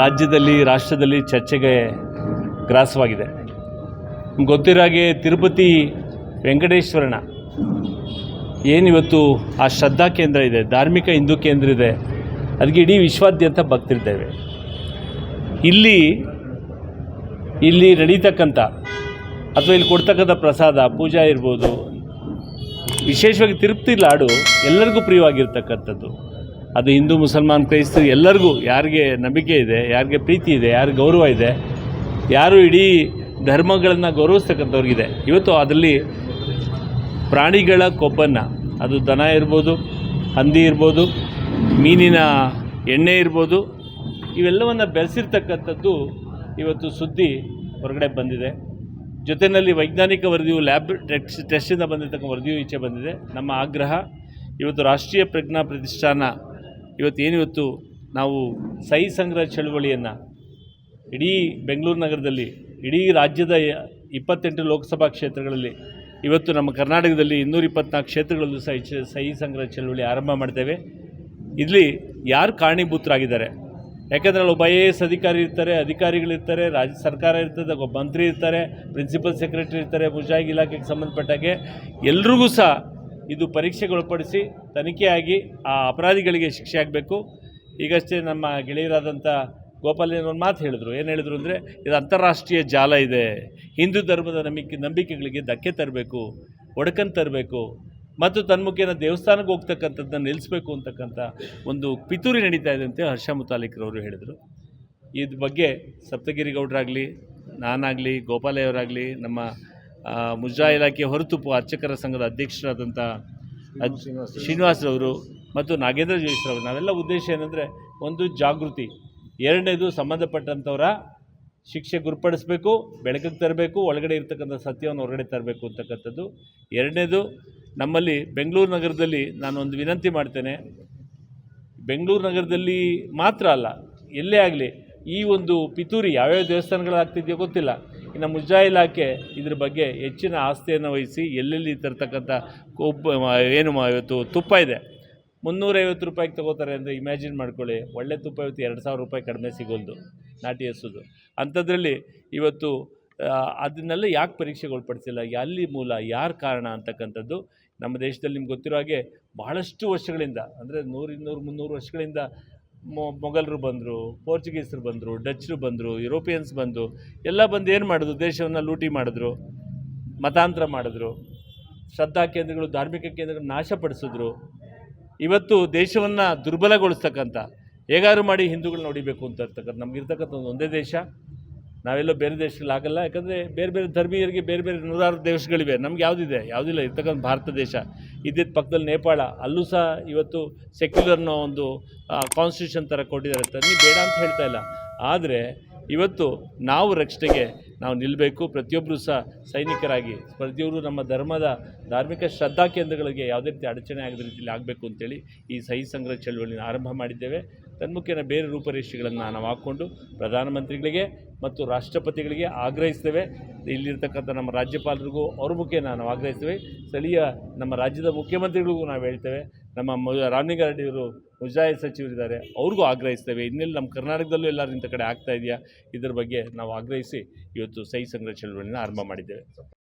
ರಾಜ್ಯದಲ್ಲಿ, ರಾಷ್ಟ್ರದಲ್ಲಿ ಚರ್ಚೆಗೆ ಗ್ರಾಸವಾಗಿದೆ. ನಿಮ್ಗೆ ಗೊತ್ತಿರೋ ಹಾಗೆ ತಿರುಪತಿ ವೆಂಕಟೇಶ್ವರನ ಏನಿವತ್ತು ಆ ಶ್ರದ್ಧಾ ಕೇಂದ್ರ ಇದೆ, ಧಾರ್ಮಿಕ ಹಿಂದೂ ಕೇಂದ್ರ ಇದೆ ಅದಕ್ಕೆ ಇಡೀ ವಿಶ್ವಾದ್ಯಂತ ಭಕ್ತಿರ್ತೇವೆ ಇಲ್ಲಿ ಇಲ್ಲಿ ನಡೀತಕ್ಕಂಥ ಅಥವಾ ಇಲ್ಲಿ ಕೊಡ್ತಕ್ಕಂಥ ಪ್ರಸಾದ, ಪೂಜಾ ಇರ್ಬೋದು ವಿಶೇಷವಾಗಿ ತಿರುಪ್ತಿ ಲಾಡು ಎಲ್ಲರಿಗೂ ಪ್ರಿಯವಾಗಿರ್ತಕ್ಕಂಥದ್ದು. ಅದು ಹಿಂದೂ ಮುಸಲ್ಮಾನ್ ಕ್ರೈಸ್ತರು ಎಲ್ಲರಿಗೂ ಯಾರಿಗೆ ನಂಬಿಕೆ ಇದೆ, ಯಾರಿಗೆ ಪ್ರೀತಿ ಇದೆ, ಯಾರಿಗೆ ಗೌರವ ಇದೆ, ಯಾರು ಇಡೀ ಧರ್ಮಗಳನ್ನು ಗೌರವಿಸ್ತಕ್ಕಂಥವ್ರಿಗಿದೆ. ಇವತ್ತು ಅದರಲ್ಲಿ ಪ್ರಾಣಿಗಳ ಕೊಬ್ಬನ್ನು, ಅದು ದನ ಇರ್ಬೋದು, ಹಂದಿ ಇರ್ಬೋದು, ಮೀನಿನ ಎಣ್ಣೆ ಇರ್ಬೋದು, ಇವೆಲ್ಲವನ್ನು ಬೆಳೆಸಿರ್ತಕ್ಕಂಥದ್ದು ಇವತ್ತು ಸುದ್ದಿ ಹೊರಗಡೆ ಬಂದಿದೆ. ಜೊತೆಯಲ್ಲಿ ವೈಜ್ಞಾನಿಕ ವರದಿಯು ಲ್ಯಾಬ್ ಟೆಸ್ಟ್ ಟೆಸ್ಟಿಂದ ಬಂದಿರತಕ್ಕ ವರದಿಯು ಈಚೆ ಬಂದಿದೆ. ನಮ್ಮ ಆಗ್ರಹ, ಇವತ್ತು ರಾಷ್ಟ್ರೀಯ ಪ್ರಜ್ಞಾ ಪ್ರತಿಷ್ಠಾನ ಇವತ್ತು ಏನಿವತ್ತು ನಾವು ಸಹಿ ಸಂಗ್ರಹ ಚಳುವಳಿಯನ್ನು ಇಡೀ ಬೆಂಗಳೂರು ನಗರದಲ್ಲಿ, ಇಡೀ ರಾಜ್ಯದ ಇಪ್ಪತ್ತೆಂಟು ಲೋಕಸಭಾ ಕ್ಷೇತ್ರಗಳಲ್ಲಿ, ಇವತ್ತು ನಮ್ಮ ಕರ್ನಾಟಕದಲ್ಲಿ ಇನ್ನೂರ ಇಪ್ಪತ್ನಾಲ್ಕು ಕ್ಷೇತ್ರಗಳಲ್ಲೂ ಸಹಿ ಸಹಿ ಸಂಗ್ರಹ ಚಳುವಳಿ ಆರಂಭ ಮಾಡ್ತೇವೆ. ಇಲ್ಲಿ ಯಾರು ಕಾರಣೀಭೂತರಾಗಿದ್ದಾರೆ? ಯಾಕೆಂದರೆ ಒಬ್ಬ ಐ ಎ ಎಸ್ ಅಧಿಕಾರಿ ಇರ್ತಾರೆ ಅಧಿಕಾರಿಗಳಿರ್ತಾರೆ ರಾಜ್ಯ ಸರ್ಕಾರ ಇರ್ತದೆ, ಒಬ್ಬ ಮಂತ್ರಿ ಇರ್ತಾರೆ, ಪ್ರಿನ್ಸಿಪಲ್ ಸೆಕ್ರೆಟರಿ ಇರ್ತಾರೆ ಮುಜಾಗಿ ಇಲಾಖೆಗೆ ಸಂಬಂಧಪಟ್ಟಾಗೆ ಎಲ್ರಿಗೂ ಸಹ ಇದು ಪರೀಕ್ಷೆಗೊಳಪಡಿಸಿ ತನಿಖೆಯಾಗಿ ಆ ಅಪರಾಧಿಗಳಿಗೆ ಶಿಕ್ಷೆ ಆಗಬೇಕು. ಈಗಷ್ಟೇ ನಮ್ಮ ಗೆಳೆಯರಾದಂಥ ಗೋಪಾಲ್ ಮಾತು ಹೇಳಿದ್ರು. ಏನು ಹೇಳಿದ್ರು ಅಂದರೆ, ಇದು ಅಂತಾರಾಷ್ಟ್ರೀಯ ಜಾಲ ಇದೆ. ಹಿಂದೂ ಧರ್ಮದ ನಂಬಿಕೆ, ನಂಬಿಕೆಗಳಿಗೆ ಧಕ್ಕೆ ತರಬೇಕು, ಒಡಕನ್ ತರಬೇಕು, ಮತ್ತು ತನ್ಮುಖೇನ ದೇವಸ್ಥಾನಕ್ಕೆ ಹೋಗ್ತಕ್ಕಂಥದ್ದನ್ನು ನಿಲ್ಲಿಸಬೇಕು ಅಂತಕ್ಕಂಥ ಒಂದು ಪಿತೂರಿ ನಡೀತಾ ಇದೆ ಅಂತ ಹರ್ಷ ಮುತಾಲಿಕ್ರವರು ಹೇಳಿದರು. ಇದ್ರ ಬಗ್ಗೆ ಸಪ್ತಗಿರಿ ಗೌಡರಾಗಲಿ ನಾನಾಗಲಿ, ಗೋಪಾಲಯ್ಯವರಾಗಲಿ, ನಮ್ಮ ಆ, ಮುಜರಾ ಇಲಾಖೆ ಹೊರತುಪು ಅರ್ಚಕರ ಸಂಘದ ಅಧ್ಯಕ್ಷರಾದಂಥ ಶ್ರೀನಿವಾಸ್ ಶ್ರೀನಿವಾಸರವರು ಮತ್ತು ನಾಗೇಂದ್ರ ಜೋಯಿಸ್ರವರು ನಾವೆಲ್ಲ ಉದ್ದೇಶ ಏನಂದರೆ ಒಂದು ಜಾಗೃತಿ ಎರಡನೇದು ಸಂಬಂಧಪಟ್ಟಂಥವರ ಶಿಕ್ಷೆ ಗುರುಪಡಿಸಬೇಕು ಬೆಳಕಿಗೆ ತರಬೇಕು ಒಳಗಡೆ ಇರ್ತಕ್ಕಂಥ ಸತ್ಯವನ್ನು ಹೊರಗಡೆ ತರಬೇಕು ಅಂತಕ್ಕಂಥದ್ದು. ಎರಡನೇದು ನಮ್ಮಲ್ಲಿ ಬೆಂಗಳೂರು ನಗರದಲ್ಲಿ ನಾನು ಒಂದು ವಿನಂತಿ ಮಾಡ್ತೇನೆ ಬೆಂಗಳೂರು ನಗರದಲ್ಲಿ ಮಾತ್ರ ಅಲ್ಲ ಎಲ್ಲೇ ಆಗಲಿ ಈ ಒಂದು ಪಿತೂರಿ ಯಾವ್ಯಾವ ದೇವಸ್ಥಾನಗಳಾಗ್ತಿದೆಯೋ ಗೊತ್ತಿಲ್ಲ. ಇನ್ನು ಮುಜಾ ಇಲಾಖೆ ಇದ್ರ ಬಗ್ಗೆ ಹೆಚ್ಚಿನ ಆಸ್ತಿಯನ್ನು ವಹಿಸಿ ಎಲ್ಲೆಲ್ಲಿ ತರ್ತಕ್ಕಂಥ ಕೊಬ್ಬ ಏನು ಇವತ್ತು ತುಪ್ಪ ಇದೆ. ಮುನ್ನೂರೈವತ್ತು ರೂಪಾಯಿಗೆ ತಗೋತಾರೆ ಅಂದರೆ ಇಮ್ಯಾಜಿನ್ ಮಾಡ್ಕೊಳ್ಳಿ. ಒಳ್ಳೆ ತುಪ್ಪ ಇವತ್ತು ಎರಡು ಸಾವಿರ ರೂಪಾಯಿ ಕಡಿಮೆ ಸಿಗೋದು ನಾಟಿ ಎಸೋದು ಅಂಥದ್ರಲ್ಲಿ ಇವತ್ತು ಅದನ್ನೆಲ್ಲ ಯಾಕೆ ಪರೀಕ್ಷೆಗೆ ಒಳಪಡಿಸಿಲ್ಲ ಎಲ್ಲಿ ಮೂಲ, ಯಾರು ಕಾರಣ ಅಂತಕ್ಕಂಥದ್ದು ನಮ್ಮ ದೇಶದಲ್ಲಿ ನಿಮ್ಗೆ ಗೊತ್ತಿರೋ ಹಾಗೆ ಬಹಳಷ್ಟು ವರ್ಷಗಳಿಂದ, ಅಂದರೆ ನೂರು ಇನ್ನೂರು ಮುನ್ನೂರು ವರ್ಷಗಳಿಂದ ಮೊಘಲರು ಬಂದರು, ಪೋರ್ಚುಗೀಸರು ಬಂದರು, ಡಚ್ರು ಬಂದರು, ಯುರೋಪಿಯನ್ಸ್ ಬಂದು, ಎಲ್ಲ ಬಂದು ಏನು ಮಾಡಿದ್ರು? ದೇಶವನ್ನು ಲೂಟಿ ಮಾಡಿದ್ರು, ಮತಾಂತರ ಮಾಡಿದ್ರು, ಶ್ರದ್ಧಾ ಕೇಂದ್ರಗಳು, ಧಾರ್ಮಿಕ ಕೇಂದ್ರಗಳು ನಾಶಪಡಿಸಿದ್ರು. ಇವತ್ತು ದೇಶವನ್ನು ದುರ್ಬಲಗೊಳಿಸ್ತಕ್ಕಂಥ, ಹೇಗಾದ್ರು ಮಾಡಿ ಹಿಂದೂಗಳನ್ನ ಹೊಡಿಬೇಕು ಅಂತ ಇರ್ತಕ್ಕಂಥ ನಮಗಿರ್ತಕ್ಕಂಥ ಒಂದು ಒಂದೇ ದೇಶ. ನಾವೆಲ್ಲೋ ಬೇರೆ ದೇಶಗಳು ಆಗಲ್ಲ. ಯಾಕಂದರೆ ಬೇರೆ ಬೇರೆ ಧರ್ಮೀಯರಿಗೆ ಬೇರೆ ಬೇರೆ ನೂರಾರು ದೇಶಗಳಿವೆ. ನಮ್ಗೆ ಯಾವುದಿದೆ? ಯಾವುದಿಲ್ಲ. ಇರ್ತಕ್ಕಂಥ ಭಾರತ ದೇಶ. ಇದ್ದಿದ್ದ ಪಕ್ಕದಲ್ಲಿ ನೇಪಾಳ. ಅಲ್ಲೂ ಸಹ ಇವತ್ತು ಸೆಕ್ಯುಲರ್ನ ಒಂದು ಕಾನ್ಸ್ಟಿಟ್ಯೂಷನ್ ಥರ ಕೊಟ್ಟಿದ್ದಾರೆ ಅಂತ. ಬೇಡ ಅಂತ ಹೇಳ್ತಾ ಇಲ್ಲ. ಆದರೆ ಇವತ್ತು ನಾವು ರಕ್ಷಣೆಗೆ ನಾವು ನಿಲ್ಲಬೇಕು ಪ್ರತಿಯೊಬ್ಬರು ಸಹ ಸೈನಿಕರಾಗಿ ಪ್ರತಿಯೊಬ್ಬರು ನಮ್ಮ ಧರ್ಮದ ಧಾರ್ಮಿಕ ಶ್ರದ್ಧಾ ಕೇಂದ್ರಗಳಿಗೆ ಯಾವುದೇ ರೀತಿ ಅಡಚಣೆ ಆಗದ ರೀತಿಯಲ್ಲಿ ಆಗಬೇಕು ಅಂತೇಳಿ ಈ ಸಹಿ ಸಂಗ್ರಹ ಚಳವಳಿನ ಆರಂಭ ಮಾಡಿದ್ದೇವೆ. ತನ್ಮುಖೇನ ಬೇರೆ ರೂಪರೇಷೆಗಳನ್ನು ನಾವು ಹಾಕ್ಕೊಂಡು ಪ್ರಧಾನಮಂತ್ರಿಗಳಿಗೆ ಮತ್ತು ರಾಷ್ಟ್ರಪತಿಗಳಿಗೆ ಆಗ್ರಹಿಸ್ತೇವೆ. ಇಲ್ಲಿರ್ತಕ್ಕಂಥ ನಮ್ಮ ರಾಜ್ಯಪಾಲರಿಗೂ ಅವ್ರ ಮುಖೇನ ನಾವು ಆಗ್ರಹಿಸ್ತೇವೆ. ಸ್ಥಳೀಯ ನಮ್ಮ ರಾಜ್ಯದ ಮುಖ್ಯಮಂತ್ರಿಗಳಿಗೂ ನಾವು ಹೇಳ್ತೇವೆ. ನಮ್ಮ ಮು ರಾಮಲಿಂಗಾರೆಡ್ಡಿಯವರು ಮುಜಾಯ ಸಚಿವರಿದ್ದಾರೆ, ಅವ್ರಿಗೂ ಆಗ್ರಹಿಸ್ತೇವೆ. ಇನ್ನೆಲ್ಲಿ ನಮ್ಮ ಕರ್ನಾಟಕದಲ್ಲೂ ಎಲ್ಲರೂ ಇಂಥ ಕಡೆ ಆಗ್ತಾ ಇದೆಯಾ? ಇದ್ರ ಬಗ್ಗೆ ನಾವು ಆಗ್ರಹಿಸಿ ಇವತ್ತು ಸಹಿ ಸಂಗ್ರಹ ಚಳವಳಿನ ಆರಂಭ ಮಾಡಿದ್ದೇವೆ.